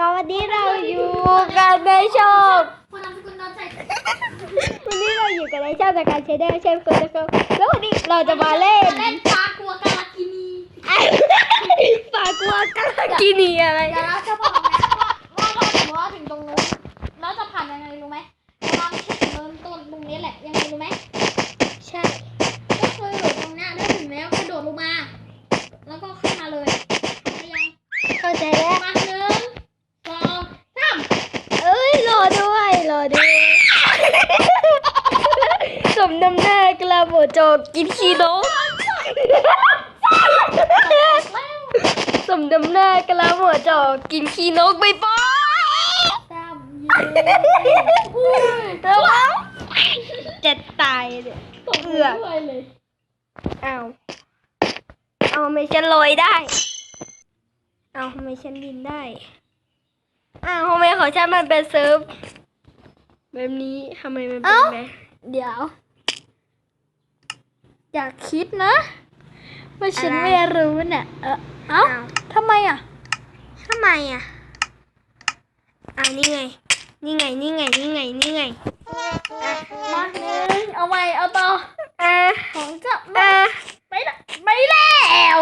ตอนนี้เราอยู่กันในช่องคนนามสกุลนอนใส่วันนี้เราอยู่กันในช่องจากการใช้ได้เช่นเคยนะครับแล้ววันนี้เราจะมาเล่นเล่นปลากลัวกาลากินีฝากกลัวกันกินีอะไรเดี๋ยวเราจะบอกนะว่าว่าเราถึงว่าถึงตรงนู้นเราจะผ่านยังไงรู้ไหมเราไม่ใช่ถึงเริ่มต้นตรงนี้แหละยังไงรู้ไหม ใช่ ก็คือตรงเนี้ยได้ถึงแล้วกระโดดลงมา แล้วก็ขึ้นมาเลยทำได้ยัง เข้าใจแล้ว มาหนึ่งสองสาม เอ้ยรอด้วยรอด้วยส มน้ำหน้ากระโบโจกกินขี้นกแล้วสมน้ำหน้ากระโบโจกกินขี้นกไปปอยสามแล้วก็จะตายเนี่ยตกด้วยเลยเอาเอาทำไมฉันลอยได้ เอาทำไมฉันบินได้อ้าวทำไมของฉันมันเป็นเซิร์ฟแบบนี้ทำไมมันเป็นแบบเดี๋ยว อยากคิดนะว่าฉันอะไร ไม่รู้เนี่ยเออเอ้าอ้าวทำไมอะ ทำไมอะอ่านี่ไง นี่ไง นี่ไง นี่ไง นี่ไงมาหนึ่งเอาใหม่เอาต่ออ่าของจะอ่าไปละไปแล้ว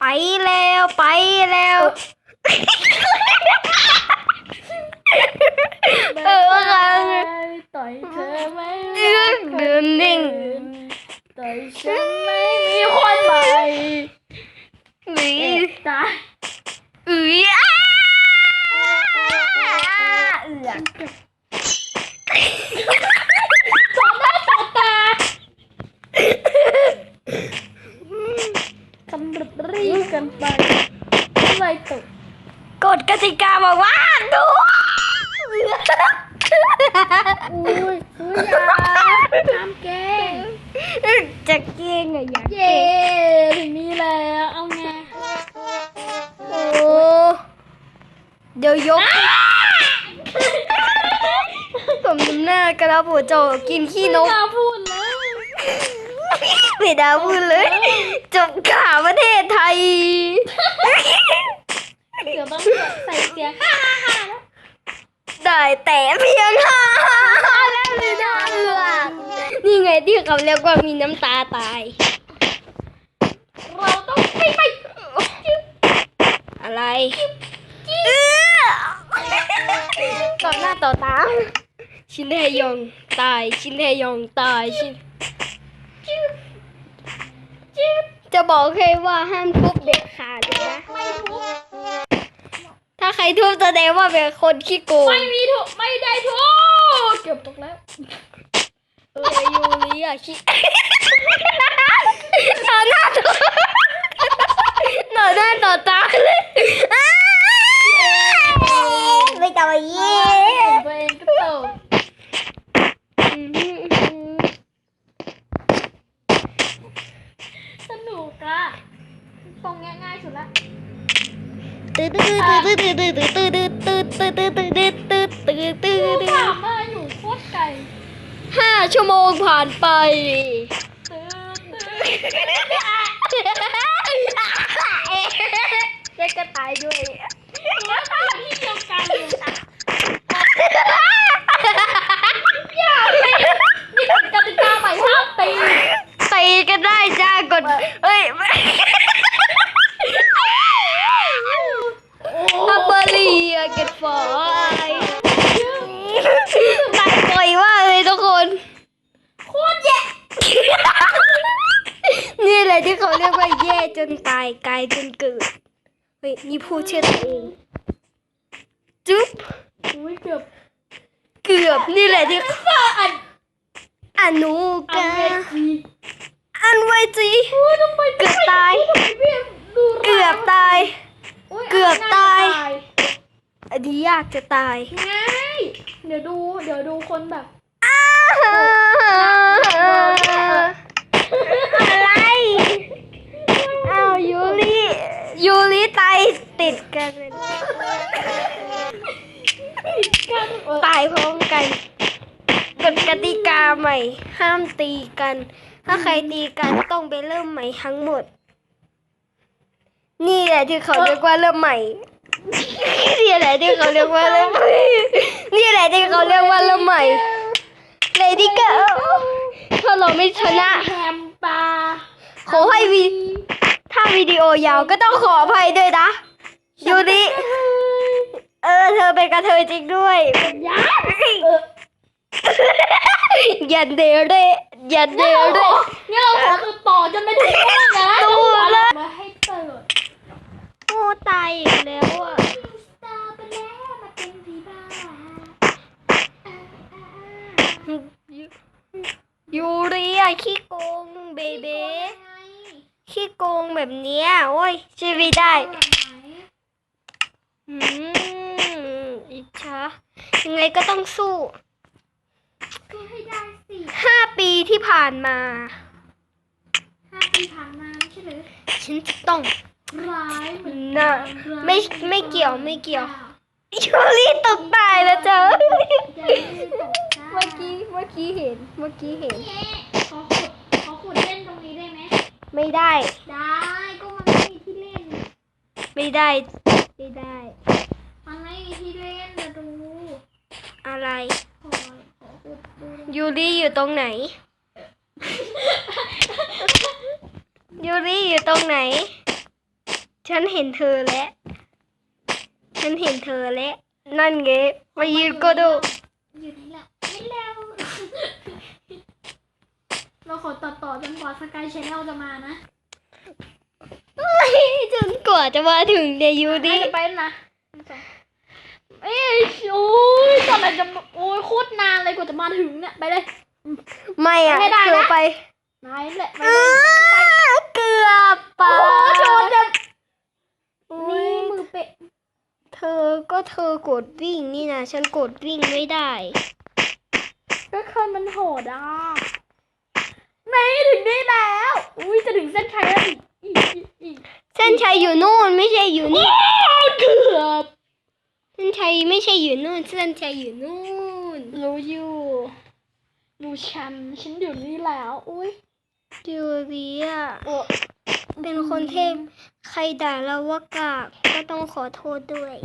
ไปแล้วไปแล้ว เออว่าไงต่อยเธอไม่เอื้องเดินนิ่ง ต่ฉันไม่มีคนใหม่หรือตายอุ้ยอ้าเอือกต่อหน้าต่อตาคำรีบกันไปอะไรตกกฎกติกาบอกว่าดูอุ้ยอย่าห้ามแกล้ง จะเก่งอะอยากเย่เก่งถึงนี้แล้วเอาไงโอ้เดี๋ยวยกสมน้ำหน้ากระปุกโจกินขี้นกไม่กล้าพูดเลยไม่ได้พูดเลยจบข่าวประเทศไทย เดี๋ยวต้องใส่เสียงฮ่าฮ่าฮ่าแล้วได้แต่เพียงห้าแล้วไม่ได้เลือกนี่ ไงที่เขาเรียกว่ามีน้ำตาตาย เราต้องไปไปอะไรต่อหน้าต่อตา ชินเทยองตาย ชินเทยองตายชินจะบอกแค่ว่าห้ามทุบเด็กขาดนะ ถ้าใครทุบแสดงว่าเป็นคนขี้โกง ไม่มีทุกไม่ได้ทุกเกือบตกแล้ว เออยูริอะขี้ต่อหน้าต่อต่อหน้าต่อตาเลยอ้าวไม่ต่อเย่ตัวเองก็ตกสนุกอะตรงเนี้ยง่ายสุดละตื้อตื้อตื้อตื้อตื้อตื้อตื้อตื้อตื้อตื้อตื้อตื้อตื้อตื้อตื้อดูตื้อผ่านมาอยู่โคตรไกล ห้าชั่วโมงผ่านไปอตื้อจะกระตายด้วยแล้วก็อยู่ที่เดียวกันเลยนี่กฎกติกาใหม่ห้ามตีตีกันได้จ้ากดเอ้ยอัปเปอรีอะเก็ตฟอยตายบ่อยมากเลยทุกคน โคตรแย่ นี่แหละที่เขาเรียกว่าแย่จนตายกายจนเกิด เฮ้ยนี่พูดเชื่อตัวเอง จุ๊บอุ้ยเกือบ เกือบนี่แหละที่ซ่าอันอนุเอากาเวทีอันไวจีโอ้ยทำไมเกือบตายพี่ดูเกือบตายโยเกือบตายง่อันนี้ยากจะตาย ง่าย เดี๋ยวดู เดี๋ยวดูคนแบบ อะไรอ้าวยูริยูริตายติดกันเลยตายพร้อมกันกฎกติกาใหม่ ห้ามตีกัน ถ้าใครตีกันต้องไปเริ่มใหม่ทั้งหมด นี่แหละที่เขาเรียกว่าเริ่มใหม่ นี่แหละที่เขาเรียกว่าเริ่มใหม่นี่แหละที่เขาเรียกว่าเริ่มใหม่ เลดี้ก็ถ้าเราไม่ชนะแฮมปลาขอให้วีถ้าวิดีโอยาวก็ต้องขออภัยด้วยนะยูริเออ เธอเป็นกระเทยจริงด้วยยาเอออย่าเดเรอย่าเดเนี่ยเราเรขอเนี่ยเราขอติดต่อจนไม่ถึงนู่นนะดูเลยมาให้เปิดโอ้ตายอีกแล้วอะ สตาร์ไปแล้วมาเป็นผีบ้าอ่าอ่า อ่ายูริอะขี้โกงเบเบ้ขี้โกงแบบเนี้ยโอ้ยชีวิตได้อืมอิจฉายังไงก็ต้องสู้ก็ให้ได้สิห้าปีที่ผ่านมาห้าปีผ่านมาไม่ใช่หรือฉันจะต้องร้ายเหมือนน่ะร้ายไม่ไม่เกี่ยวไม่เกี่ยวยูริตกตายแล้วเจ้า อย่าลืมตกใจเมื่อกี้เมื่อกี้เห็นเมื่อกี้เห็นนี่ขอขุดขอขุดเล่นตรงนี้ได้ไหม ไม่ได้ได้ก็มันไม่มีที่เล่น ไม่ได้ไม่ได้ มันไม่มีที่เล่นนะดูอะไรขอขอขุดดูยูริอยู่ตรงไหน ยูริอยู่ตรงไหน ฉันเห็นเธอแล้วฉันเห็นเธอแล้วนั่นไงมายืนก็ดู อยู่นี่แหละไม่แล้ว เราขอตัดต่อจนกว่าสกายชแนลจะมานะจนกว่าจะมาถึงเดยวยูริให้จะไปแล้วนะเอ้ยโอ้ยตอนไหนจะโอ้ยโคตรนานเลยกว่าจะมาถึงเนี่ยไปเลย ไม่อะไม่ได้นะเธอไปไหนแหละไปอ้าเลยเกือบไปโอ้โหโดนจะอุ๊นี่ยมือเปะเธอก็เธอกดวิ่งนี่นะฉันกดวิ่งไม่ได้ ก็คนมันโหดอะ ไม่ถึงนี่แล้ว อุ้ยจะถึงเส้นชัยแล้วอีกอีกอีกอีกเส้นชัยอยู่นู่นไม่ใช่อยู่นี่เกือบเส้นชัยไม่ใช่อยู่นู่น เส้นชัยอยู่นู่นรู้อยู่รู้ฉันฉันอยู่นี่แล้ว อุ้ยยูริอะโอ้เป็นคนเทพใครด่าเราว่ากากก็ต้องขอโทษด้วย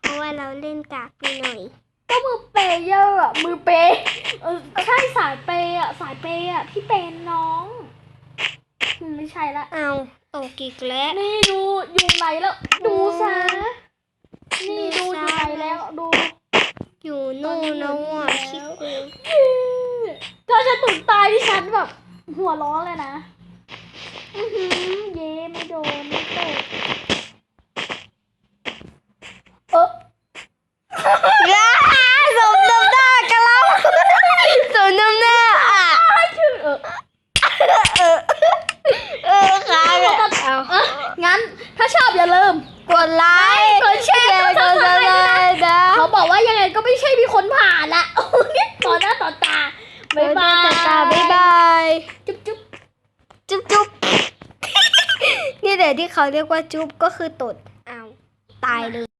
เพราะว่าเราเล่นกากไปหน่อย ก็มือเปย์เยอะอะมือเปย์เออใช่สายเปย์อะสายเปย์อะที่เป็นน้องอืมไม่ใช่ละเอาตกอีกแล้วนี่ดูอยู่ไหนแล้ว ดูซะนี่ดูอยู่ไหนแล้วดู อยู่นู่นนะว่ะขี้โกงถ้าฉันตุ่นตายที่ฉันแบบ หัวร้อนเลยนะอื้อหือเย่ไม่โดนไม่ตกเออ ว้าสมน้ำหน้ากันแล้วสมน้ำหน้าอะ ชื่อเออ เออ เออค้างอะเอา เอะงั้น ถ้าชอบอย่าลืม กดไลค์กดแชร์กดซับสไครต์นะ เขาบอกว่ายังไงก็ไม่ ใช่มีคนผ่านละต่อหน้าต่อตาบ๊ายบายตาบ๊ายบาย จุ๊บจุ๊บจุ๊บจุ๊บนี่แหละที่เขาเรียกว่าจุ๊บก็คือตดอ้าวตายเลย